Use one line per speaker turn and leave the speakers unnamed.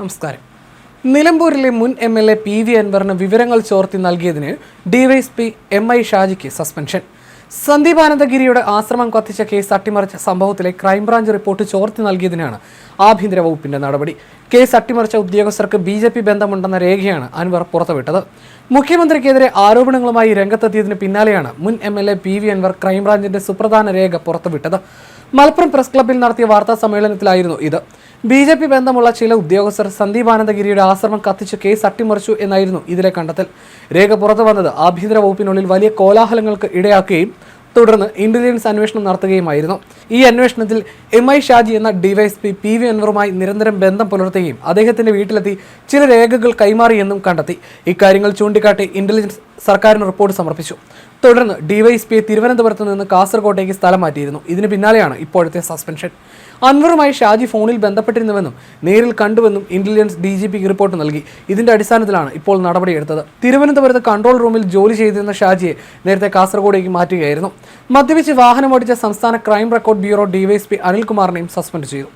നമസ്കാരം. നിലമ്പൂരിലെ മുൻ M L A P V അൻവറിന് വിവരങ്ങൾ ചോർത്തി നൽകിയതിന് ഡിവൈഎസ്പി എം ഐ ഷാജിക്ക് സസ്പെൻഷൻ. സന്ദീപാനന്ദഗിരിയുടെ ആശ്രമം കത്തിച്ച കേസ് അട്ടിമറിച്ച സംഭവത്തിലെ ക്രൈംബ്രാഞ്ച് റിപ്പോർട്ട് ചോർത്തി നൽകിയതിനാണ് ആഭ്യന്തര വകുപ്പിന്റെ നടപടി. കേസ് അട്ടിമറിച്ച ഉദ്യോഗസ്ഥർക്ക് ബി ജെ പി ബന്ധമുണ്ടെന്ന രേഖയാണ് അൻവർ പുറത്തുവിട്ടത്. മുഖ്യമന്ത്രിക്കെതിരെ ആരോപണങ്ങളുമായി രംഗത്തെത്തിയതിന് പിന്നാലെയാണ് മുൻ M L A P V Anvar ക്രൈംബ്രാഞ്ചിന്റെ സുപ്രധാന രേഖ പുറത്തുവിട്ടത്. മലപ്പുറം പ്രസ് ക്ലബ്ബിൽ നടത്തിയ വാർത്താ സമ്മേളനത്തിലായിരുന്നു ഇത്. ബി ജെ പി ബന്ധമുള്ള ചില ഉദ്യോഗസ്ഥർ സന്ദീപ് ആനന്ദഗിരിയുടെ ആശ്രമം കത്തിച്ച് കേസ് അട്ടിമറിച്ചു എന്നായിരുന്നു ഇതിലെ കണ്ടെത്തൽ. രേഖ പുറത്തു വന്നത് ആഭ്യന്തര വകുപ്പിനുള്ളിൽ വലിയ കോലാഹലങ്ങൾക്ക് ഇടയാക്കുകയും തുടർന്ന് ഇന്റലിജൻസ് അന്വേഷണം നടത്തുകയുമായിരുന്നു. ഈ അന്വേഷണത്തിൽ എം ഐ ഷാജി എന്ന ഡിവൈഎസ്പി പി വി അൻവറുമായി നിരന്തരം ബന്ധം പുലർത്തുകയും അദ്ദേഹത്തിന്റെ വീട്ടിലെത്തി ചില രേഖകൾ കൈമാറിയെന്നും കണ്ടെത്തി. ഇക്കാര്യങ്ങൾ ചൂണ്ടിക്കാട്ടി ഇന്റലിജൻസ് സർക്കാരിന് റിപ്പോർട്ട് സമർപ്പിച്ചു. തുടർന്ന് ഡിവൈഎസ്പിയെ തിരുവനന്തപുരത്ത് നിന്ന് കാസർകോട്ടേക്ക് സ്ഥലം മാറ്റിയിരുന്നു. ഇതിന് പിന്നാലെയാണ് ഇപ്പോഴത്തെ സസ്പെൻഷൻ. അൻവറുമായി ഷാജി ഫോണിൽ ബന്ധപ്പെട്ടിരുന്നുവെന്നും നേരിൽ കണ്ടുവെന്നും ഇന്റലിജൻസ് ഡി ജി പിക്ക് റിപ്പോർട്ട് നൽകി. ഇതിന്റെ അടിസ്ഥാനത്തിലാണ് ഇപ്പോൾ നടപടിയെടുത്തത്. തിരുവനന്തപുരത്ത് കൺട്രോൾ റൂമിൽ ജോലി ചെയ്തിരുന്ന ഷാജിയെ നേരത്തെ കാസർഗോഡേക്ക് മാറ്റുകയായിരുന്നു. മദ്യപിച്ച് വാഹനമോടിച്ച സംസ്ഥാന ക്രൈം റെക്കോർഡ് ബ്യൂറോ ഡിവൈഎസ്പി അനിൽകുമാറിനെയും സസ്പെൻഡ് ചെയ്തു.